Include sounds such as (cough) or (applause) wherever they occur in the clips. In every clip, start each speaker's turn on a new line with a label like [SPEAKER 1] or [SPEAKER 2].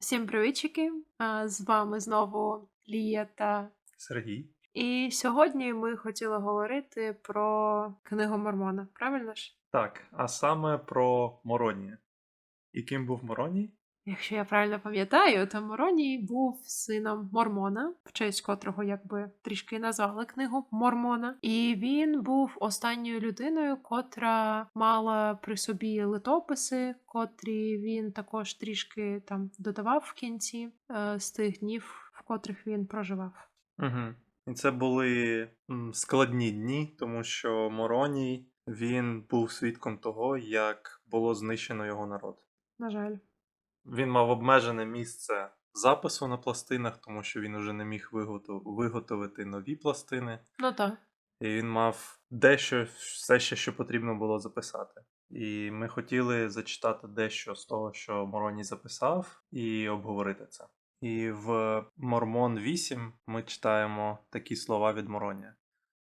[SPEAKER 1] Всім привітчики! З вами знову Лія та.
[SPEAKER 2] Сергій.
[SPEAKER 1] І сьогодні ми хотіли говорити про книгу Мормона. Правильно ж?
[SPEAKER 2] Так, а саме про Мороні. І ким був Мороній?
[SPEAKER 1] Якщо я правильно пам'ятаю, то Мороній був сином Мормона, в честь котрого якби трішки назвали книгу Мормона. І він був останньою людиною, котра мала при собі литописи, котрі він також трішки там додавав в кінці е, з тих днів, в котрих він проживав.
[SPEAKER 2] Угу. І це були складні дні, тому що Мороній він був свідком того, як було знищено його народ.
[SPEAKER 1] На жаль.
[SPEAKER 2] Він мав обмежене місце запису на пластинах, тому що він уже не міг виготов- виготовити нові пластини.
[SPEAKER 1] Ну так.
[SPEAKER 2] І він мав дещо, все ще, що потрібно було записати. І ми хотіли зачитати дещо з того, що Мороній записав, і обговорити це. І в Мормон 8 ми читаємо такі слова від Моронія.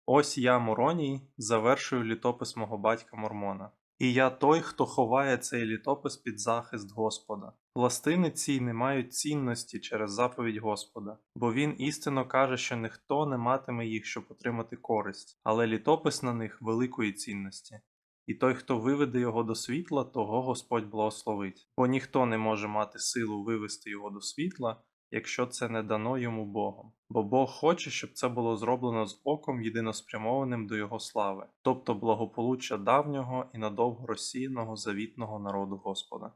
[SPEAKER 2] Ось я, Мороній, завершую літопис мого батька Мормона. І я той, хто ховає цей літопис під захист Господа. Пластини ці не мають цінності через заповідь Господа, бо він істинно каже, що ніхто не матиме їх, щоб отримати користь, але літопис на них великої цінності. І той, хто виведе його до світла, того Господь благословить. Бо ніхто не може мати силу вивести його до світла, якщо це не дано йому Богом. Бо Бог хоче, щоб це було зроблено з оком єдиноспрямованим до Його слави, тобто благополуччя давнього і надовго розсіяного завітного народу Господа.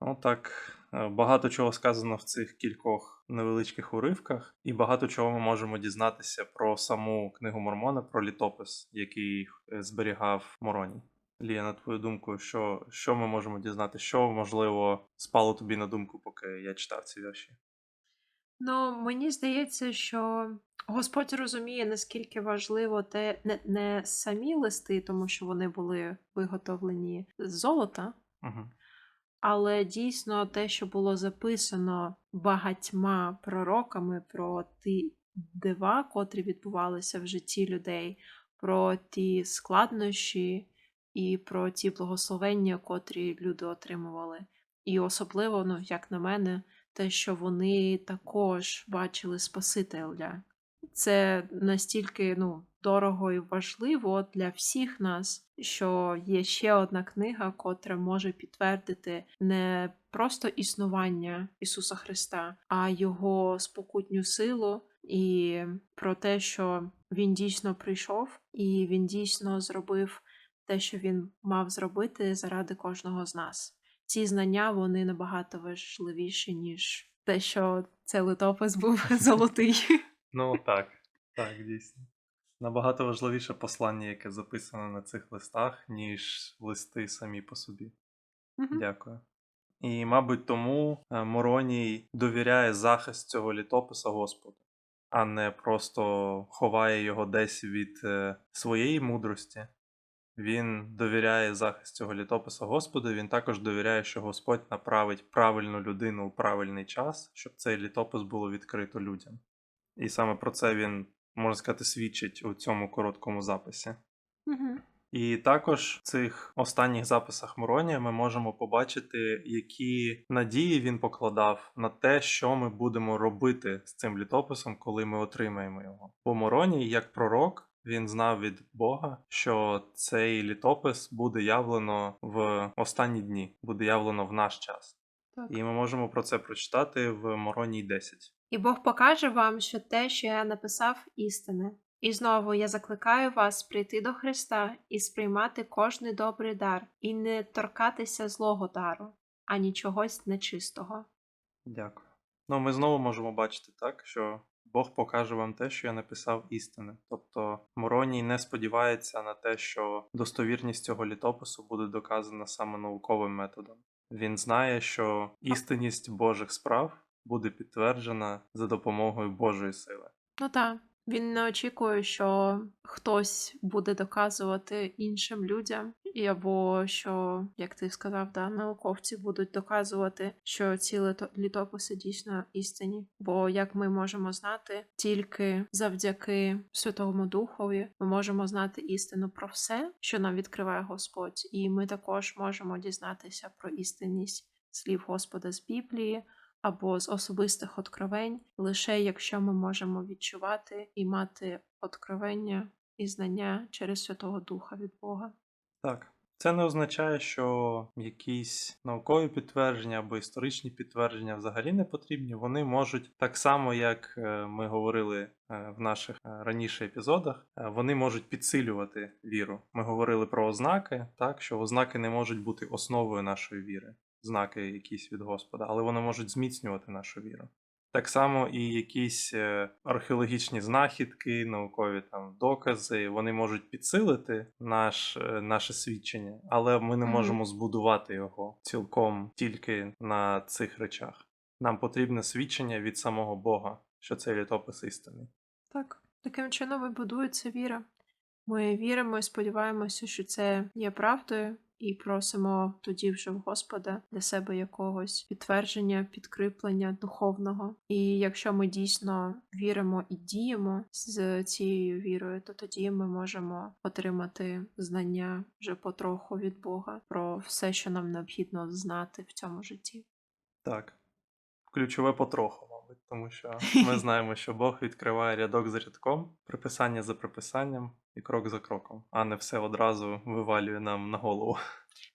[SPEAKER 2] Ну так, е, багато чого сказано в цих кількох невеличких уривках, і багато чого ми можемо дізнатися про саму книгу Мормона, про літопис, який е, зберігав Мороній. Лія, на твою думку, що, що ми можемо дізнати? Що можливо спало тобі на думку, поки я читав ці вірші?
[SPEAKER 1] Ну, мені здається, що Господь розуміє, наскільки важливо те не, не самі листи, тому що вони були виготовлені з золота,
[SPEAKER 2] Угу.
[SPEAKER 1] але дійсно те, що було записано багатьма пророками про ті дива, котрі відбувалися в житті людей, про ті складнощі і про ті благословення, котрі люди отримували. І особливо, ну, як на мене, те, що вони також бачили Спасителя. Це настільки ну, дорого і важливо для всіх нас, що є ще одна книга, котра може підтвердити не просто існування Ісуса Христа, а Його спокутню силу і про те, що Він дійсно прийшов, і Він дійсно зробив те, що він мав зробити заради кожного з нас. Ці знання вони набагато важливіші, ніж те, що цей литопис був (laughs) золотий.
[SPEAKER 2] Ну так, так, дійсно. Набагато важливіше послання, яке записано на цих листах, ніж листи самі по собі. Дякую. І, мабуть, тому е, Мороній довіряє захист цього літописа Господу, а не просто ховає його десь від е, своєї мудрості. Він довіряє захист цього літописа Господу. Він також довіряє, що Господь направить правильну людину у правильний час, щоб цей літопис було відкрито людям. І саме про це він, можна сказати, свідчить у цьому короткому записі. І також в цих останніх записах Моронія ми можемо побачити, які надії він покладав на те, що ми будемо робити з цим літописом, коли ми отримаємо його. Бо Мороній, як пророк, він знав від Бога, що цей літопис буде явлено в останні дні, буде явлено в наш час.
[SPEAKER 1] Так.
[SPEAKER 2] І ми можемо про це прочитати в Мороній 10.
[SPEAKER 1] І Бог покаже вам, що те, що я написав, істине. І знову я закликаю вас прийти до Христа і сприймати кожний добрий дар, і не торкатися злого дару, ані чогось нечистого.
[SPEAKER 2] Дякую. Ну, ми знову можемо бачити так, що Бог покаже вам те, що я написав істини. Тобто Мороній не сподівається на те, що достовірність цього літопису буде доказана саме науковим методом. Він знає, що істинність Божих справ буде підтверджена за допомогою Божої сили.
[SPEAKER 1] Ну так, він не очікує, що хтось буде доказувати іншим людям, і або що, як ти сказав, да, науковці будуть доказувати, що ці літописи дійсно істинні. Бо як ми можемо знати, тільки завдяки Святому Духові ми можемо знати істину про все, що нам відкриває Господь, і ми також можемо дізнатися про істинність слів Господа з Біблії, або з особистих откровень, лише якщо ми можемо відчувати і мати откровення і знання через Святого Духа від Бога.
[SPEAKER 2] Так. Це не означає, що якісь наукові підтвердження або історичні підтвердження взагалі не потрібні. Вони можуть так само, як е, ми говорили е, в наших е, раніше епізодах, вони можуть підсилювати віру. Ми говорили про ознаки, так що ознаки не можуть бути основою нашої віри, знаки якісь від Господа, але вони можуть зміцнювати нашу віру. Так само і якісь е, археологічні знахідки, наукові там докази, вони можуть підсилити наш, е, наше свідчення, але ми не можемо збудувати його цілком тільки на цих речах. Нам потрібне свідчення від самого Бога, що цей літопис істинний.
[SPEAKER 1] Так, таким чином і будується віра. Ми віримо і сподіваємося, що це є правдою, і просимо тоді вже в Господа для себе якогось підтвердження, підкріплення духовного. І якщо ми дійсно віримо і діємо з цією вірою, то тоді ми можемо отримати знання вже потроху від Бога про все, що нам необхідно знати в цьому житті.
[SPEAKER 2] Так. Ключове потроху, мабуть, тому що ми (laughs) знаємо, що Бог відкриває рядок за рядком, приписання за приписанням і крок за кроком, а не все одразу вивалює нам на голову.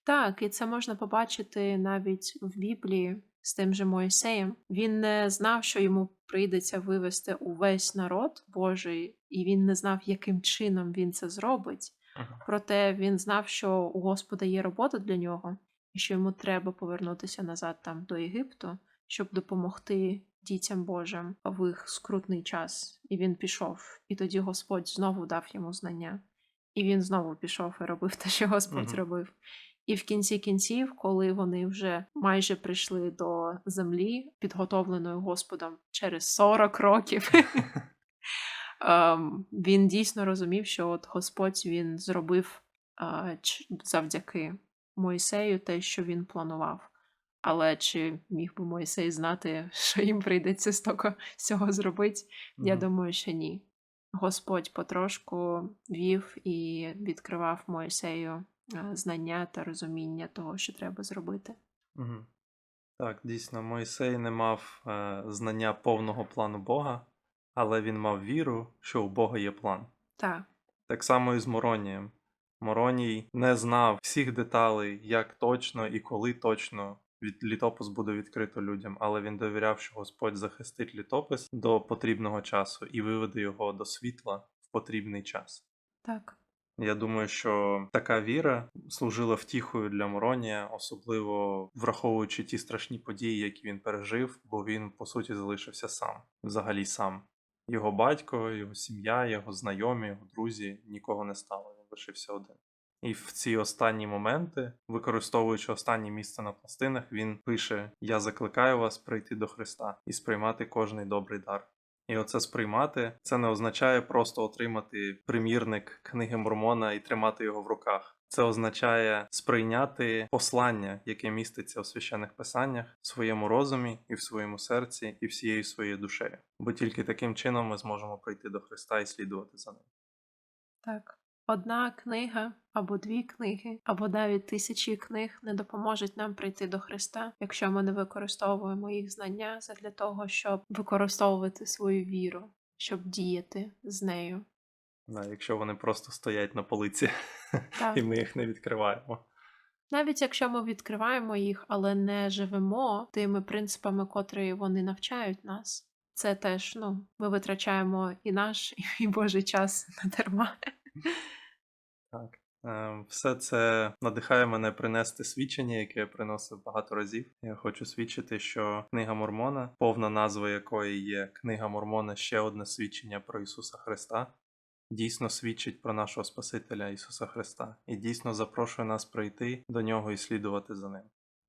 [SPEAKER 1] Так, і це можна побачити навіть в Біблії з тим же Моїсеєм. Він не знав, що йому прийдеться вивести увесь народ Божий, і він не знав, яким чином він це зробить. Проте він знав, що у Господа є робота для нього, і що йому треба повернутися назад там до Єгипту, щоб допомогти дітям Божим в їх скрутний час. І він пішов. І тоді Господь знову дав йому знання. І він знову пішов і робив те, що Господь
[SPEAKER 2] Мгм.
[SPEAKER 1] робив. І в кінці кінців, коли вони вже майже прийшли до землі, підготовленої Господом через 40 років, (laughs) ем, він дійсно розумів, що от Господь він зробив завдяки Мойсею те, що він планував. Але чи міг би Мойсей знати, (laughs) що їм прийдеться стільки всього зробити? Я думаю, що ні. Господь потрошку вів і відкривав Мойсею е, знання та розуміння того, що треба зробити.
[SPEAKER 2] Мгм. Так, дійсно, Мойсей не мав е, знання повного плану Бога, але він мав віру, що у Бога є план.
[SPEAKER 1] Так,
[SPEAKER 2] Так само і з Моронієм. Мороній не знав всіх деталей, як точно і коли точно від літопис буде відкрито людям, але він довіряв, що Господь захистить літопис до потрібного часу і виведе його до світла в потрібний час.
[SPEAKER 1] так.
[SPEAKER 2] Я думаю, що така віра служила втіхою для Моронія, особливо враховуючи ті страшні події, які він пережив, бо він по суті залишився сам, взагалі сам. Його батько, його сім'я, його знайомі, його друзі нікого не стало. Він лишився один. І в ці останні моменти, використовуючи останнє місце на пластинах, він пише: Я закликаю вас прийти до Христа і сприймати кожний добрий дар. І оце сприймати це не означає просто отримати примірник книги Мормона і тримати його в руках. Це означає сприйняти послання, яке міститься у священних писаннях, в своєму розумі і в своєму серці, і всією своєю душею. Бо тільки таким чином ми зможемо прийти до Христа і слідувати за ним.
[SPEAKER 1] Так. Одна книга або дві книги, або навіть тисячі книг не допоможуть нам прийти до Христа, якщо ми не використовуємо їх знання для того, щоб використовувати свою віру, щоб діяти з нею.
[SPEAKER 2] Да, якщо вони просто стоять на полиці,
[SPEAKER 1] Так.
[SPEAKER 2] і ми їх не відкриваємо.
[SPEAKER 1] Навіть якщо ми відкриваємо їх, але не живемо тими принципами, котрі вони навчають нас, це теж ну, ми витрачаємо і наш, і Божий час надарма.
[SPEAKER 2] Так. Е, Все це надихає мене принести свідчення, яке я приносив багато разів. Я хочу свідчити, що книга Мормона, повна назва якої є Книга Мормона ще одне свідчення про Ісуса Христа, дійсно свідчить про нашого Спасителя Ісуса Христа і дійсно запрошує нас прийти до нього і слідувати за ним.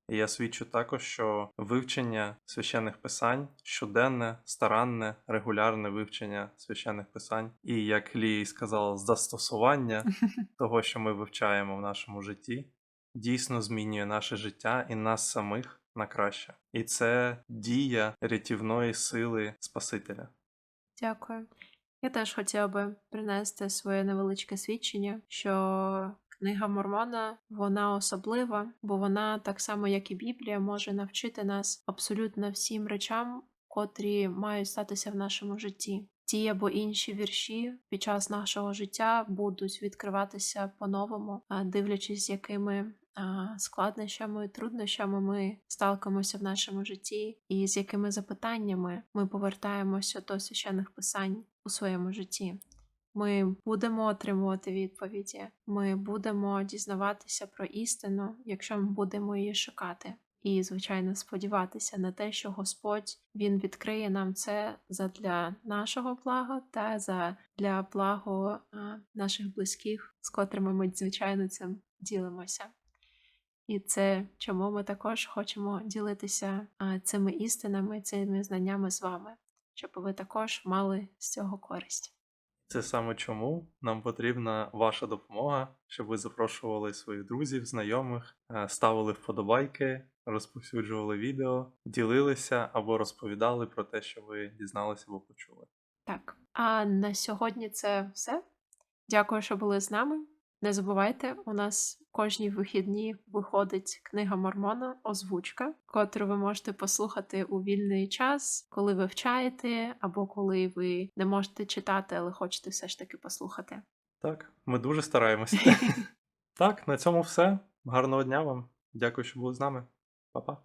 [SPEAKER 2] І я свідчу також, що вивчення священних писань, щоденне, старанне, регулярне вивчення священних писань, і як Лії сказала, застосування (laughs) того, що ми вивчаємо в нашому житті, дійсно змінює наше життя і нас самих на краще. І це дія рятівної сили Спасителя.
[SPEAKER 1] Дякую. Я теж хотіла би принести своє невеличке свідчення, що Книга Мормона вона особлива, бо вона, так само як і Біблія, може навчити нас абсолютно всім речам, котрі мають статися в нашому житті. Ті або інші вірші під час нашого життя будуть відкриватися по-новому, дивлячись, якими а, складнощами, труднощами ми сталкуємося в нашому житті, і з якими запитаннями ми повертаємося до священних писань у своєму житті. Ми будемо отримувати відповіді, ми будемо дізнаватися про істину, якщо ми будемо її шукати. І, звичайно, сподіватися на те, що Господь Він відкриє нам це задля нашого блага та задля благо наших близьких, з котрими ми, звичайно, цим ділимося. І це чому ми також хочемо ділитися цими істинами, цими знаннями з вами, щоб ви також мали з цього користь.
[SPEAKER 2] Це саме чому нам потрібна ваша допомога, щоб ви запрошували своїх друзів, знайомих, е, ставили вподобайки, розповсюджували відео, ділилися або розповідали про те, що ви дізналися або почули.
[SPEAKER 1] Так, а на сьогодні це все. Дякую, що були з нами. Не забувайте, у нас кожні вихідні виходить книга Мормона, озвучка, котру ви можете послухати у вільний час, коли ви вчаєте, або коли ви не можете читати, але хочете все ж таки послухати.
[SPEAKER 2] Так, ми дуже стараємося. (laughs) Так, на цьому все. Гарного дня вам. Дякую, що були з нами. Па-па.